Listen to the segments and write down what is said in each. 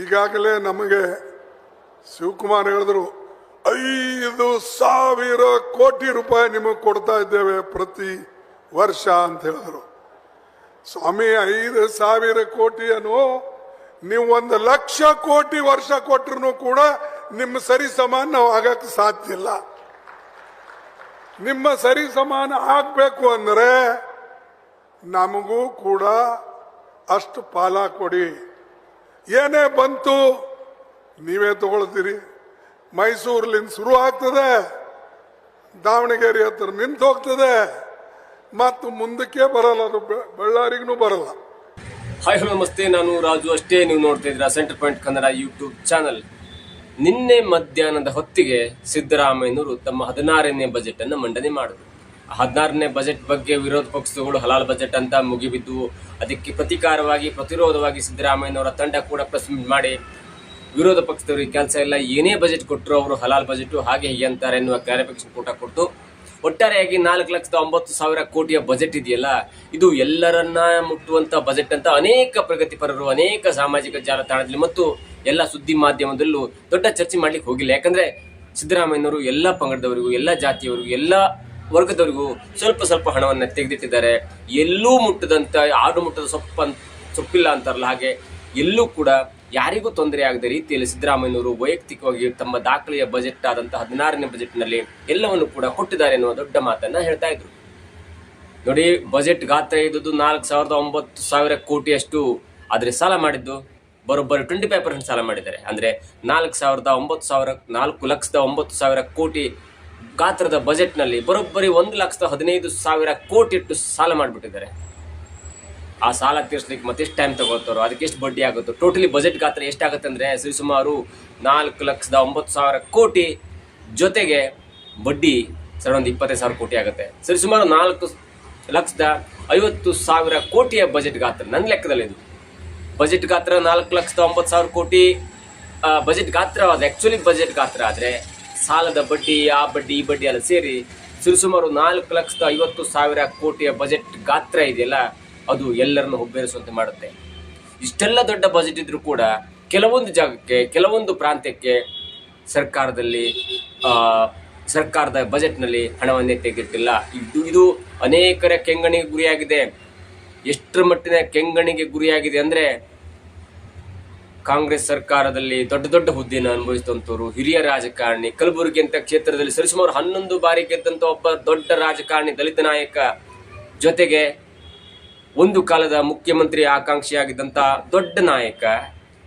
ಈಗಾಗಲೇ ನಮಗೆ ಶಿವಕುಮಾರ್ ಹೇಳಿದ್ರು, ಐದು ಸಾವಿರ ಕೋಟಿ ರೂಪಾಯಿ ನಿಮಗೆ ಕೊಡ್ತಾ ಇದ್ದೇವೆ ಪ್ರತಿ ವರ್ಷ ಅಂತ ಹೇಳಿದ್ರು. ಸ್ವಾಮಿ, ಐದು ಸಾವಿರ ಕೋಟಿಯನ್ನು ನೀವು ಒಂದು ಲಕ್ಷ ಕೋಟಿ ವರ್ಷ ಕೊಟ್ಟರು ಕೂಡ ನಿಮ್ಮ ಸರಿ ಸಮಾನ ನಾವು ಆಗಕ್ಕೆ ಸಾಧ್ಯ ಇಲ್ಲ. ನಿಮ್ಮ ಸರಿ ಸಮಾನ ಆಗ್ಬೇಕು ಅಂದ್ರೆ ನಮಗೂ ಕೂಡ ಅಷ್ಟು ಪಾಲ ಕೊಡಿ. ಏನೇ ಬಂತು, ನೀವೇ ತಗೊಳ್ತೀರಿ. ಮೈಸೂರ್ಲಿಂದ ಶುರು ಆಗ್ತದೆ. ದಾವಣಗೆರೆ ಹತ್ರ ನಿಂತು ಹೋಗ್ತದೆ. ಮತ್ತು ಮುಂದಕ್ಕೆ ಬರಲ್ಲ ಅದು. ಬಳ್ಳಾರಿಗೂ ಬರಲ್ಲ. ಹಾಯ್ ಹಲೋ ನಮಸ್ತೆ. ನಾನು ರಾಜು ಅಷ್ಟೇ. ನೀವು ನೋಡ್ತಾ ಇದ್ದೀರಾ centre point Kannada YouTube channel ನಿನ್ನೆ ಮಧ್ಯಾಹ್ನದ ಹೊತ್ತಿಗೆ ಸಿದ್ದರಾಮಯ್ಯನವರು ತಮ್ಮ ಹದಿನಾರನೇ ಬಜೆಟ್ ಅನ್ನು ಮಂಡನೆ ಮಾಡಿದ್ರು. ಹದಿನಾರನೇ ಬಜೆಟ್ ಬಗ್ಗೆ ವಿರೋಧ ಪಕ್ಷಗಳು ಹಲಾಲ್ ಬಜೆಟ್ ಅಂತ ಮುಗಿಬಿದ್ದವು ಅದಕ್ಕೆ ಪ್ರತಿಕಾರವಾಗಿ, ಪ್ರತಿರೋಧವಾಗಿ ಸಿದ್ದರಾಮಯ್ಯನವರ ತಂಡ ಕೂಡ ಪ್ರೆಸ್ ಮಾಡಿ ವಿರೋಧ ಪಕ್ಷದವರಿಗೆ ಕೆಲಸ ಇಲ್ಲ, ಏನೇ ಬಜೆಟ್ ಕೊಟ್ಟರು ಅವರು ಹಲಾಲ್ ಬಜೆಟ್ ಹಾಗೆ ಹೀಗೆ ಅಂತಾರೆ ಎನ್ನುವ ಕ್ಲಾರಿಫಿಕೇಶನ್ ಕೂಡ ಕೊಟ್ಟು, ಒಟ್ಟಾರೆಯಾಗಿ ನಾಲ್ಕು ಲಕ್ಷದ ಒಂಬತ್ತು ಸಾವಿರ ಕೋಟಿಯ ಬಜೆಟ್ ಇದೆಯಲ್ಲ, ಇದು ಎಲ್ಲರನ್ನ ಮುಟ್ಟುವಂಥ ಬಜೆಟ್ ಅಂತ ಅನೇಕ ಪ್ರಗತಿಪರರು ಅನೇಕ ಸಾಮಾಜಿಕ ಜಾಲತಾಣದಲ್ಲಿ ಮತ್ತು ಎಲ್ಲ ಸುದ್ದಿ ಮಾಧ್ಯಮದಲ್ಲೂ ದೊಡ್ಡ ಚರ್ಚೆ ಮಾಡ್ಲಿಕ್ಕೆ ಹೋಗಿಲ್ಲ. ಯಾಕಂದ್ರೆ ಸಿದ್ದರಾಮಯ್ಯನವರು ಎಲ್ಲ ಪಂಗಡದವರಿಗೂ, ಎಲ್ಲ ಜಾತಿಯವರಿಗೂ, ಎಲ್ಲ ವರ್ಗದವರಿಗೂ ಸ್ವಲ್ಪ ಸ್ವಲ್ಪ ಹಣವನ್ನು ತೆಗೆದಿಟ್ಟಿದ್ದಾರೆ. ಎಲ್ಲೂ ಮುಟ್ಟದಂತ, ಆಡು ಮುಟ್ಟದ ಸೊಪ್ಪ ಸೊಪ್ಪಿಲ್ಲ ಅಂತಾರಲ್ಲ ಹಾಗೆ, ಎಲ್ಲೂ ಕೂಡ ಯಾರಿಗೂ ತೊಂದರೆ ಆಗದ ರೀತಿಯಲ್ಲಿ ಸಿದ್ದರಾಮಯ್ಯನವರು ವೈಯಕ್ತಿಕವಾಗಿ ತಮ್ಮ ದಾಖಲೆಯ ಬಜೆಟ್ ಆದಂತಹ ಹದಿನಾರನೇ ಬಜೆಟ್ನಲ್ಲಿ ಎಲ್ಲವನ್ನು ಕೂಡ ಕೊಟ್ಟಿದ್ದಾರೆ ಎನ್ನುವ ದೊಡ್ಡ ಮಾತನ್ನ ಹೇಳ್ತಾ ಇದ್ರು. ನೋಡಿ ಬಜೆಟ್ ಗಾತ್ರ ಇದ್ದದ್ದು ನಾಲ್ಕು ಸಾವಿರದ ಒಂಬತ್ತು ಸಾವಿರ ಕೋಟಿಯಷ್ಟು ಆದರೆ ಸಾಲ ಮಾಡಿದ್ದು. ಬರೋಬ್ಬರು ಟ್ವೆಂಟಿ ಫೈವ್ ಪರ್ಸೆಂಟ್ ಸಾಲ ಮಾಡಿದ್ದಾರೆ. ಅಂದ್ರೆ ನಾಲ್ಕು ಸಾವಿರದ ಒಂಬತ್ತು ಸಾವಿರ, ನಾಲ್ಕು ಲಕ್ಷದ ಒಂಬತ್ತು ಸಾವಿರ ಕೋಟಿ ಗಾತ್ರದ ಬಜೆಟ್ನಲ್ಲಿ ಬರೋಬ್ಬರಿ ಒಂದು ಲಕ್ಷದ ಹದಿನೈದು ಸಾವಿರ ಕೋಟಿ ಇಟ್ಟು ಸಾಲ ಮಾಡಿಬಿಟ್ಟಿದ್ದಾರೆ. ಆ ಸಾಲ ತೀರಿಸ್ಲಿಕ್ಕೆ ಮತ್ತೆಷ್ಟು ಟೈಮ್ ತಗೋತಾರೋ ಅದಕ್ಕೆ ಎಷ್ಟು ಬಡ್ಡಿ ಆಗುತ್ತೋ ಟೋಟಲಿ ಬಜೆಟ್ ಗಾತ್ರ ಎಷ್ಟಾಗುತ್ತೆ ಅಂದರೆ ಸರಿಸುಮಾರು ನಾಲ್ಕು ಲಕ್ಷದ ಒಂಬತ್ತು ಸಾವಿರ ಕೋಟಿ ಜೊತೆಗೆ ಬಡ್ಡಿ ಸರ್ ಒಂದು ಇಪ್ಪತ್ತೈದು ಸಾವಿರ ಕೋಟಿ ಆಗುತ್ತೆ. ಸರಿಸುಮಾರು ನಾಲ್ಕು ಲಕ್ಷದ ಐವತ್ತು ಸಾವಿರ ಕೋಟಿಯ ಬಜೆಟ್ ಗಾತ್ರ, ನನ್ನ ಲೆಕ್ಕದಲ್ಲಿ ಇದು. ಬಜೆಟ್ ಗಾತ್ರ ನಾಲ್ಕು ಲಕ್ಷದ ಒಂಬತ್ತು ಸಾವಿರ ಕೋಟಿ ಬಜೆಟ್ ಗಾತ್ರ ಅದು ಆ್ಯಕ್ಚುಲಿ ಬಜೆಟ್ ಗಾತ್ರ ಆದರೆ ಸಾಲದ ಬಡ್ಡಿ, ಆ ಬಡ್ಡಿ, ಈ ಬಡ್ಡಿ ಎಲ್ಲ ಸೇರಿ ಸರಿಸುಮಾರು ನಾಲ್ಕು ಲಕ್ಷದ ಐವತ್ತು ಸಾವಿರ ಕೋಟಿಯ ಬಜೆಟ್ ಗಾತ್ರ ಇದೆಯಲ್ಲ, ಅದು ಎಲ್ಲರನ್ನು ಹುಬ್ಬೇರಿಸುವಂತೆ ಮಾಡುತ್ತೆ. ಇಷ್ಟೆಲ್ಲ ದೊಡ್ಡ ಬಜೆಟ್ ಇದ್ರೂ ಕೂಡ ಕೆಲವೊಂದು ಜಾಗಕ್ಕೆ, ಕೆಲವೊಂದು ಪ್ರಾಂತ್ಯಕ್ಕೆ ಸರ್ಕಾರದಲ್ಲಿ ಸರ್ಕಾರದ ಬಜೆಟ್ನಲ್ಲಿ ಹಣವನ್ನೇ ತೆಗೆದಿಟ್ಟಿಲ್ಲ. ಇದು ಇದು ಅನೇಕರ ಕೆಂಗಣಿಗೆ ಗುರಿಯಾಗಿದೆ. ಎಷ್ಟರ ಮಟ್ಟಿನ ಕೆಂಗಣಿಗೆ ಗುರಿಯಾಗಿದೆ ಅಂದ್ರೆ ಕಾಂಗ್ರೆಸ್ ಸರ್ಕಾರದಲ್ಲಿ ದೊಡ್ಡ ದೊಡ್ಡ ಹುದ್ದೆಯನ್ನು ಅನುಭವಿಸಿದಂಥವ್ರು ಹಿರಿಯ ರಾಜಕಾರಣಿ ಕಲಬುರಗಿ ಅಂತ ಕ್ಷೇತ್ರದಲ್ಲಿ ಸರಿಸುಮಾರು ಹನ್ನೊಂದು ಬಾರಿ ಗೆದ್ದಂತ ಒಬ್ಬ ದೊಡ್ಡ ರಾಜಕಾರಣಿ ದಲಿತ ನಾಯಕ ಜೊತೆಗೆ ಒಂದು ಕಾಲದ ಮುಖ್ಯಮಂತ್ರಿ ಆಕಾಂಕ್ಷಿಯಾಗಿದ್ದಂಥ ದೊಡ್ಡ ನಾಯಕ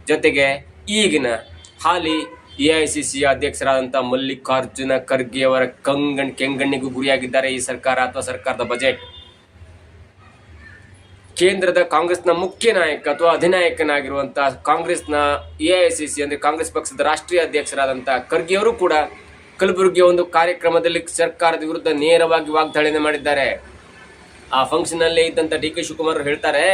ಜೊತೆಗೆ ಈಗಿನ ಹಾಲಿ ಎ ಐ ಸಿ ಸಿ ಅಧ್ಯಕ್ಷರಾದಂಥ ಮಲ್ಲಿಕಾರ್ಜುನ ಖರ್ಗೆ ಅವರ ಕಂಗಣ್ ಕೆಂಗಣ್ಣಿಗೂ ಗುರಿಯಾಗಿದ್ದಾರೆ ಈ ಸರ್ಕಾರ ಅಥವಾ ಸರ್ಕಾರದ ಬಜೆಟ್. ಕೇಂದ್ರದ ಕಾಂಗ್ರೆಸ್ನ ಮುಖ್ಯ ನಾಯಕ ಅಥವಾ ಅಧಿನಾಯಕನಾಗಿರುವಂತಹ ಕಾಂಗ್ರೆಸ್ನ ಎ ಐ ಸಿ ಸಿ ಅಂದ್ರೆ ಕಾಂಗ್ರೆಸ್ ಪಕ್ಷದ ರಾಷ್ಟ್ರೀಯ ಅಧ್ಯಕ್ಷರಾದಂತಹ ಖರ್ಗೆ ಅವರು ಕೂಡ ಕಲಬುರಗಿಯ ಒಂದು ಕಾರ್ಯಕ್ರಮದಲ್ಲಿ ಸರ್ಕಾರದ ವಿರುದ್ಧ ನೇರವಾಗಿ ವಾಗ್ದಾಳಿಯನ್ನು ಮಾಡಿದ್ದಾರೆ. ಆ ಫಂಕ್ಷನ್ ಇದ್ದಂಥ ಇದ್ದಂತ ಡಿ ಕೆ ಶಿವಕುಮಾರ್ ಹೇಳ್ತಾರೆ,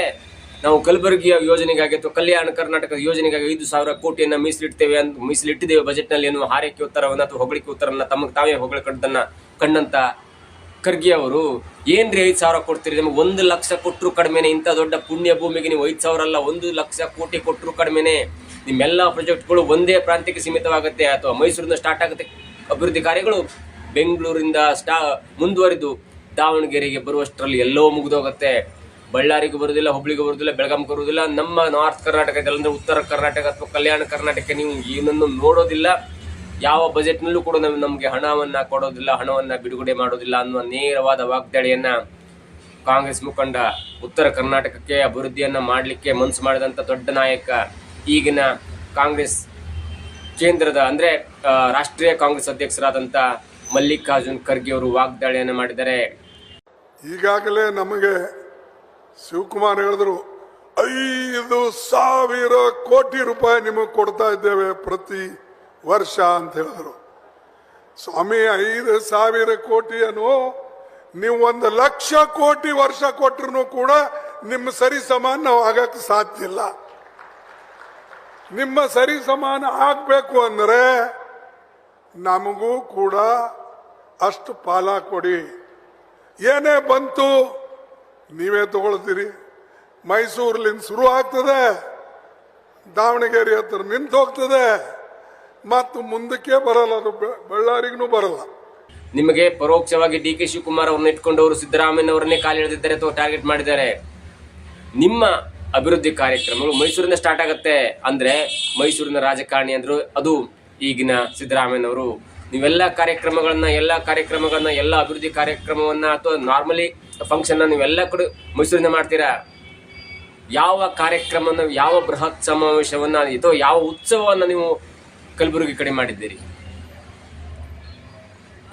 ನಾವು ಕಲಬುರಗಿಯ ಯೋಜನೆಗಾಗಿ ಅಥವಾ ಕಲ್ಯಾಣ ಕರ್ನಾಟಕದ ಯೋಜನೆಗಾಗಿ ಐದು ಸಾವಿರ ಕೋಟಿಯನ್ನು ಮೀಸಲಿಡ್ತೇವೆ ಅಂತ ಮೀಸಲಿಟ್ಟಿದ್ದೇವೆ ಬಜೆಟ್ನಲ್ಲಿ ಎನ್ನುವ ಹಾರೈಕೆ ಉತ್ತರವನ್ನು ಅಥವಾ ಹೊಗಳಿಕೆ ಉತ್ತರವನ್ನು ತಮಗೆ ತಾವೇ ಹೊಗಳಿಕೊಂಡನ್ನ ಕಂಡಂತ ಖರ್ಗೆ ಅವರು, ಏನ್ರಿ ಐದು ಸಾವಿರ ಕೊಡ್ತೀರಿ? ನಮ್ಗೆ ಒಂದು ಲಕ್ಷ ಕೊಟ್ಟರು ಕಡಿಮೆನೆ ಇಂಥ ದೊಡ್ಡ ಪುಣ್ಯ ಭೂಮಿಗೆ ನೀವು ಐದು ಸಾವಿರ ಅಲ್ಲ, ಒಂದು ಲಕ್ಷ ಕೋಟಿ ಕೊಟ್ಟರು ಕಡಿಮೆನೆ ನಿಮ್ಮೆಲ್ಲ ಪ್ರಾಜೆಕ್ಟ್ಗಳು ಒಂದೇ ಪ್ರಾಂತ್ಯಕ್ಕೆ ಸೀಮಿತವಾಗುತ್ತೆ ಅಥವಾ ಮೈಸೂರಿಂದ ಸ್ಟಾರ್ಟ್ ಆಗುತ್ತೆ. ಅಭಿವೃದ್ಧಿ ಕಾರ್ಯಗಳು ಬೆಂಗಳೂರಿಂದ ಸ್ಟಾ, ಮುಂದುವರಿದು ದಾವಣಗೆರೆಗೆ ಬರುವಷ್ಟರಲ್ಲಿ ಎಲ್ಲೋ ಮುಗಿದೋಗುತ್ತೆ. ಬಳ್ಳಾರಿಗೆ ಬರುವುದಿಲ್ಲ, ಹುಬ್ಳಿಗೆ ಬರುವುದಿಲ್ಲ, ಬೆಳಗಾಂಗೆ ಬರುವುದಿಲ್ಲ. ನಮ್ಮ ನಾರ್ತ್ ಕರ್ನಾಟಕದಲ್ಲಿ ಅಂದರೆ ಉತ್ತರ ಕರ್ನಾಟಕ ಅಥವಾ ಕಲ್ಯಾಣ ಕರ್ನಾಟಕ ನೀವು ಏನನ್ನು ನೋಡೋದಿಲ್ಲ. ಯಾವ ಬಜೆಟ್ನಲ್ಲೂ ಕೂಡ ನಮ್, ನಮಗೆ ಹಣವನ್ನ ಕೊಡೋದಿಲ್ಲ, ಹಣವನ್ನ ಬಿಡುಗಡೆ ಮಾಡೋದಿಲ್ಲ ಅನ್ನುವ ನೇರವಾದ ವಾಗ್ದಾಳಿಯನ್ನ ಕಾಂಗ್ರೆಸ್ ಮುಖಂಡ ಉತ್ತರ ಕರ್ನಾಟಕಕ್ಕೆ ಅಭಿವೃದ್ಧಿಯನ್ನ ಮಾಡಲಿಕ್ಕೆ ಮನಸ್ಸು ಮಾಡಿದಂತ ದೊಡ್ಡ ನಾಯಕ ಈಗಿನ ಕಾಂಗ್ರೆಸ್ ಕೇಂದ್ರದ, ಅಂದ್ರೆ ರಾಷ್ಟ್ರೀಯ ಕಾಂಗ್ರೆಸ್ ಅಧ್ಯಕ್ಷರಾದಂತ ಮಲ್ಲಿಕಾರ್ಜುನ್ ಖರ್ಗೆ ಅವರು ವಾಗ್ದಾಳಿಯನ್ನ ಮಾಡಿದ್ದಾರೆ. ಈಗಾಗಲೇ ನಮಗೆ ಶಿವಕುಮಾರ್ ಹೇಳಿದ್ರು, ಐದು ಸಾವಿರ ಕೋಟಿ ರೂಪಾಯಿ ನಿಮಗೆ ಕೊಡ್ತಾ ಇದ್ದೇವೆ ಪ್ರತಿ ವರ್ಷ ಅಂತ ಹೇಳಿದ್ರು. ಸ್ವಾಮಿ, ಐದು ಸಾವಿರ ಕೋಟಿಯನ್ನು ನೀವು ಒಂದು ಲಕ್ಷ ಕೋಟಿ ವರ್ಷ ಕೊಟ್ಟರು ಕೂಡ ನಿಮ್ಮ ಸರಿ ಸಮಾನ ನಾವು ಆಗಕ್ಕೆ ಸಾಧ್ಯ ಇಲ್ಲ. ನಿಮ್ಮ ಸರಿ ಸಮಾನ ಆಗ್ಬೇಕು ಅಂದ್ರೆ ನಮಗೂ ಕೂಡ ಅಷ್ಟು ಪಾಲ ಕೊಡಿ. ಏನೇ ಬಂತು ನೀವೇ ತಗೊಳ್ತೀರಿ. ಮೈಸೂರ್ಲಿಂದ ಶುರು ಆಗ್ತದೆ, ದಾವಣಗೆರೆ ಹತ್ರ ನಿಂತು ಹೋಗ್ತದೆ ಮತ್ತು ಮುಂದಕ್ಕೆ ಬರಲ್ಲ, ಅದು ಬಳ್ಳಾರಿಗೂ ಬರಲ್ಲ. ನಿಮಗೆ ಪರೋಕ್ಷವಾಗಿ ಡಿ ಕೆ ಶಿವಕುಮಾರ್ ಅವ್ರನ್ನ ಅವರು ಸಿದ್ದರಾಮಯ್ಯ ಅವರನ್ನೇ ಕಾಲಿಳಿದಿದ್ದಾರೆ ಅಥವಾ ಟಾರ್ಗೆಟ್ ಮಾಡಿದ್ದಾರೆ. ನಿಮ್ಮ ಅಭಿವೃದ್ಧಿ ಕಾರ್ಯಕ್ರಮಗಳು ಮೈಸೂರಿಂದ ಸ್ಟಾರ್ಟ್ ಆಗುತ್ತೆ ಅಂದ್ರೆ ಮೈಸೂರಿನ ರಾಜಕಾರಣಿ ಅಂದ್ರು, ಅದು ಈಗಿನ ಸಿದ್ದರಾಮಯ್ಯನವರು. ನೀವೆಲ್ಲ ಕಾರ್ಯಕ್ರಮಗಳನ್ನ, ಎಲ್ಲ ಕಾರ್ಯಕ್ರಮಗಳನ್ನ, ಎಲ್ಲ ಅಭಿವೃದ್ಧಿ ಕಾರ್ಯಕ್ರಮವನ್ನ ಅಥವಾ ನಾರ್ಮಲಿ ಫಂಕ್ಷನ್ ನೀವೆಲ್ಲ ಕೂಡ ಮೈಸೂರಿಂದ ಮಾಡ್ತೀರಾ? ಯಾವ ಕಾರ್ಯಕ್ರಮನ ಯಾವ ಬೃಹತ್ ಸಮಾವೇಶವನ್ನ ಅಥವಾ ಯಾವ ಉತ್ಸವವನ್ನ ನೀವು ಕಲಬುರಗಿ ಕಡೆ ಮಾಡಿದ್ದೀರಿ.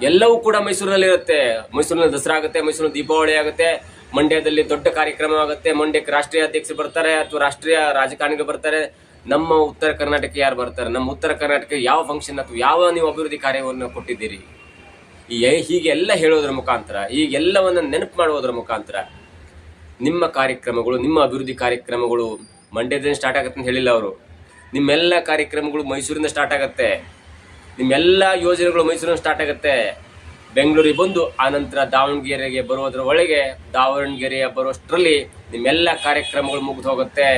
ಎಲ್ಲವೂ ಕೂಡ ಮೈಸೂರಿನಲ್ಲಿ ಇರುತ್ತೆ. ಮೈಸೂರಿನಲ್ಲಿ ದಸರಾ ಆಗುತ್ತೆ, ಮೈಸೂರಿನಲ್ಲಿ ದೀಪಾವಳಿ ಆಗುತ್ತೆ, ಮಂಡ್ಯದಲ್ಲಿ ದೊಡ್ಡ ಕಾರ್ಯಕ್ರಮ ಆಗುತ್ತೆ, ಮಂಡ್ಯಕ್ಕೆ ರಾಷ್ಟ್ರೀಯ ಅಧ್ಯಕ್ಷರು ಬರ್ತಾರೆ ಅಥವಾ ರಾಷ್ಟ್ರೀಯ ರಾಜಕಾರಣಿಗಳು ಬರ್ತಾರೆ. ನಮ್ಮ ಉತ್ತರ ಕರ್ನಾಟಕ ಯಾರು ಬರ್ತಾರೆ? ನಮ್ಮ ಉತ್ತರ ಕರ್ನಾಟಕ ಯಾವ ಫಂಕ್ಷನ್ ಅಥವಾ ಯಾವ ನೀವು ಅಭಿವೃದ್ಧಿ ಕಾರ್ಯವನ್ನು ಕೊಟ್ಟಿದ್ದೀರಿ? ಈ ಹೀಗೆಲ್ಲ ಹೇಳೋದ್ರ ಮುಖಾಂತರ ಈಗೆಲ್ಲವನ್ನು ನೆನಪು ಮಾಡುವುದರ ಮುಖಾಂತರ, ನಿಮ್ಮ ಕಾರ್ಯಕ್ರಮಗಳು, ನಿಮ್ಮ ಅಭಿವೃದ್ಧಿ ಕಾರ್ಯಕ್ರಮಗಳು ಮಂಡ್ಯದಿಂದ ಸ್ಟಾರ್ಟ್ ಆಗುತ್ತೆ ಅಂತ ಹೇಳಿಲ್ಲ ಅವರು. ನಿಮ್ಮೆಲ್ಲ ಕಾರ್ಯಕ್ರಮಗಳು ಮೈಸೂರಿಂದ ಸ್ಟಾರ್ಟ್ ಆಗುತ್ತೆ. ನಿಮ್ಮೆಲ್ಲ ಯೋಜನೆಗಳು ಮೈಸೂರಿನ ಸ್ಟಾರ್ಟ್ ಆಗುತ್ತೆ. ಬೆಂಗಳೂರಿಗೆ ಬಂದು, ಆನಂತರ ದಾವಣಗೆರೆಗೆ ಬರೋದ್ರ ಒಳಗೆ ದಾವಣಗೆರೆಯ ಬರೋಷ್ಟರಲ್ಲಿ ನಿಮ್ಮೆಲ್ಲ ಕಾರ್ಯಕ್ರಮಗಳು ಮುಗಿದು ಹೋಗುತ್ತೆ.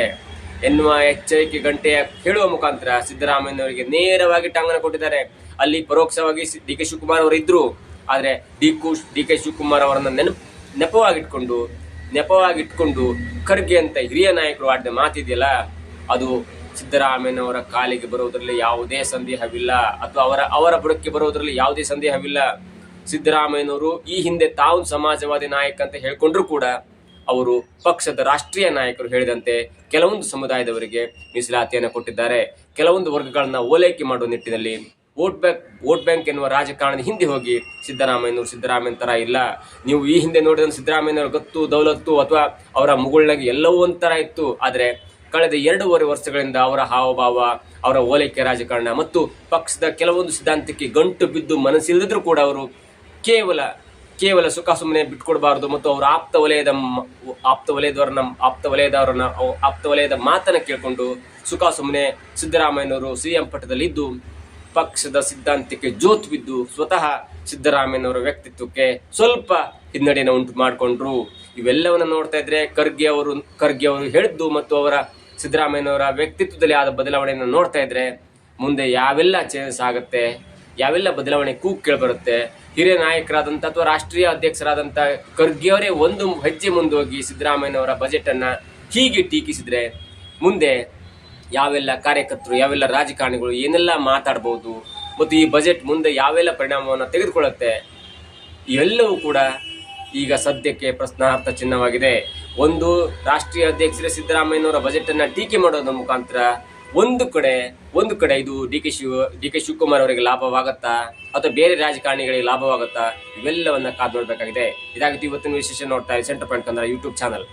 ಎನ್ನುವ ಎಚ್ಚರಿಕೆ, ಗಂಟೆಯ ಹೇಳುವ ಮುಖಾಂತರ ಸಿದ್ದರಾಮಯ್ಯನವರಿಗೆ ನೇರವಾಗಿ ಟಾಂಗನ ಕೊಟ್ಟಿದ್ದಾರೆ. ಅಲ್ಲಿ ಪರೋಕ್ಷವಾಗಿ ಡಿ ಕೆ ಶಿವಕುಮಾರ್ ಅವರು ಇದ್ದರು ಆದರೆ ಡಿ ಕು, ಡಿ ಕೆ ಶಿವಕುಮಾರ್ ಅವರನ್ನು ನೆನಪು ನೆಪವಾಗಿಟ್ಕೊಂಡು ನೆಪವಾಗಿಟ್ಕೊಂಡು ಖರ್ಗೆ ಅಂತ ಹಿರಿಯ ನಾಯಕರು ಆಡಿದ ಮಾತಿದೆಯಲ್ಲ, ಅದು ಸಿದ್ದರಾಮಯ್ಯನವರ ಕಾಲಿಗೆ ಬರುವುದರಲ್ಲಿ ಯಾವುದೇ ಸಂದೇಹವಿಲ್ಲ ಅಥವಾ ಅವರ ಅವರ ಬುಡಕ್ಕೆ ಬರುವುದರಲ್ಲಿ ಯಾವುದೇ ಸಂದೇಹವಿಲ್ಲ. ಸಿದ್ದರಾಮಯ್ಯನವರು ಈ ಹಿಂದೆ ತಾವು ಸಮಾಜವಾದಿ ನಾಯಕ ಅಂತ ಹೇಳ್ಕೊಂಡ್ರು ಕೂಡ ಅವರು ಪಕ್ಷದ ರಾಷ್ಟ್ರೀಯ ನಾಯಕರು ಹೇಳಿದಂತೆ ಕೆಲವೊಂದು ಸಮುದಾಯದವರಿಗೆ ಮೀಸಲಾತಿಯನ್ನು ಕೊಟ್ಟಿದ್ದಾರೆ. ಕೆಲವೊಂದು ವರ್ಗಗಳನ್ನ ಓಲೈಕೆ ಮಾಡುವ ನಿಟ್ಟಿನಲ್ಲಿ ವೋಟ್ ಬ್ಯಾಂಕ್ ವೋಟ್ ಬ್ಯಾಂಕ್ ಎನ್ನುವ ರಾಜಕಾರಣದ ಹಿಂದೆ ಹೋಗಿ ಸಿದ್ದರಾಮಯ್ಯನವರು ಸಿದ್ದರಾಮಯ್ಯನ ತರ ಇಲ್ಲ. ನೀವು ಈ ಹಿಂದೆ ನೋಡಿದ ಸಿದ್ದರಾಮಯ್ಯನವರ ಗತ್ತು, ದೌಲತ್ತು ಅಥವಾ ಅವರ ಮುಗುಳ್ನಾಗೆ ಎಲ್ಲವೂ ಒಂಥರ ಇತ್ತು. ಆದ್ರೆ ಕಳೆದ ಎರಡೂವರೆ ವರ್ಷಗಳಿಂದ ಅವರ ಹಾವಭಾವ, ಅವರ ಓಲೈಕೆ ರಾಜಕಾರಣ ಮತ್ತು ಪಕ್ಷದ ಕೆಲವೊಂದು ಸಿದ್ಧಾಂತಕ್ಕೆ ಗಂಟು ಬಿದ್ದು ಮನಸ್ಸಿಲ್ಲದಿದ್ರೂ ಕೂಡ ಅವರು ಕೇವಲ ಕೇವಲ ಸುಖ ಸುಮ್ಮನೆ ಬಿಟ್ಕೊಡಬಾರದು ಮತ್ತು ಅವರ ಆಪ್ತ ವಲಯದ ಆಪ್ತ ವಲಯದವರನ್ನ ಆಪ್ತ ವಲಯದವರನ್ನ ಆಪ್ತ ವಲಯದ ಮಾತನ್ನು ಕೇಳಿಕೊಂಡು ಸುಖ ಸುಮ್ಮನೆ ಸಿದ್ದರಾಮಯ್ಯನವರು ಸಿಎಂ ಪಟ್ಟದಲ್ಲಿ ಇದ್ದು ಪಕ್ಷದ ಸಿದ್ಧಾಂತಕ್ಕೆ ಜೋತ್ ಬಿದ್ದು ಸ್ವತಃ ಸಿದ್ದರಾಮಯ್ಯನವರ ವ್ಯಕ್ತಿತ್ವಕ್ಕೆ ಸ್ವಲ್ಪ ಹಿನ್ನಡೆಯನ್ನು ಉಂಟು ಮಾಡಿಕೊಂಡ್ರು. ಇವೆಲ್ಲವನ್ನು ನೋಡ್ತಾ ಇದ್ರೆ ಖರ್ಗೆ ಅವರು ಖರ್ಗೆ ಅವರು ಹೇಳಿದ್ದು ಮತ್ತು ಅವರ ಸಿದ್ದರಾಮಯ್ಯನವರ ವ್ಯಕ್ತಿತ್ವದಲ್ಲಿ ಆದ ಬದಲಾವಣೆಯನ್ನು ನೋಡ್ತಾ ಇದ್ರೆ ಮುಂದೆ ಯಾವೆಲ್ಲ ಚೇಂಜಸ್ ಆಗುತ್ತೆ, ಯಾವೆಲ್ಲ ಬದಲಾವಣೆ ಕೂಗ್ ಕೇಳಿಬರುತ್ತೆ, ಹಿರಿಯ ನಾಯಕರಾದಂಥ ಅಥವಾ ರಾಷ್ಟ್ರೀಯ ಅಧ್ಯಕ್ಷರಾದಂಥ ಖರ್ಗೆ ಅವರೇ ಒಂದು ಹೆಜ್ಜೆ ಮುಂದೋಗಿ ಸಿದ್ದರಾಮಯ್ಯನವರ ಬಜೆಟ್ ಅನ್ನ ಹೀಗೆ ಟೀಕಿಸಿದ್ರೆ ಮುಂದೆ ಯಾವೆಲ್ಲ ಕಾರ್ಯಕರ್ತರು, ಯಾವೆಲ್ಲ ರಾಜಕಾರಣಿಗಳು ಏನೆಲ್ಲ ಮಾತಾಡ್ಬೋದು ಮತ್ತು ಈ ಬಜೆಟ್ ಮುಂದೆ ಯಾವೆಲ್ಲ ಪರಿಣಾಮವನ್ನು ತೆಗೆದುಕೊಳ್ಳುತ್ತೆ, ಇವೆಲ್ಲವೂ ಕೂಡ ಈಗ ಸದ್ಯಕ್ಕೆ ಪ್ರಶ್ನಾರ್ಥ ಚಿಹ್ನವಾಗಿದೆ ಒಂದು ರಾಷ್ಟ್ರೀಯ ಅಧ್ಯಕ್ಷರ ಸಿದ್ದರಾಮಯ್ಯನವರ ಬಜೆಟ್ ಅನ್ನ ಟೀಕೆ ಮಾಡೋದ್ರ ಮುಖಾಂತರ ಒಂದು ಕಡೆ ಒಂದು ಕಡೆ ಇದು D K Shiva, D K Shivakumar ಅವರಿಗೆ ಲಾಭವಾಗತ್ತಾ, ಅಥವಾ ಬೇರೆ ರಾಜಕಾರಣಿಗಳಿಗೆ ಲಾಭವಾಗತ್ತಾ, ಇವೆಲ್ಲವನ್ನ ಕಾದು ನೋಡಬೇಕಾಗಿದೆ. ಇದಾಗುತ್ತೆ ಇವತ್ತಿನ ವಿಶೇಷ ನೋಡ್ತಾ centre point Kannada YouTube channel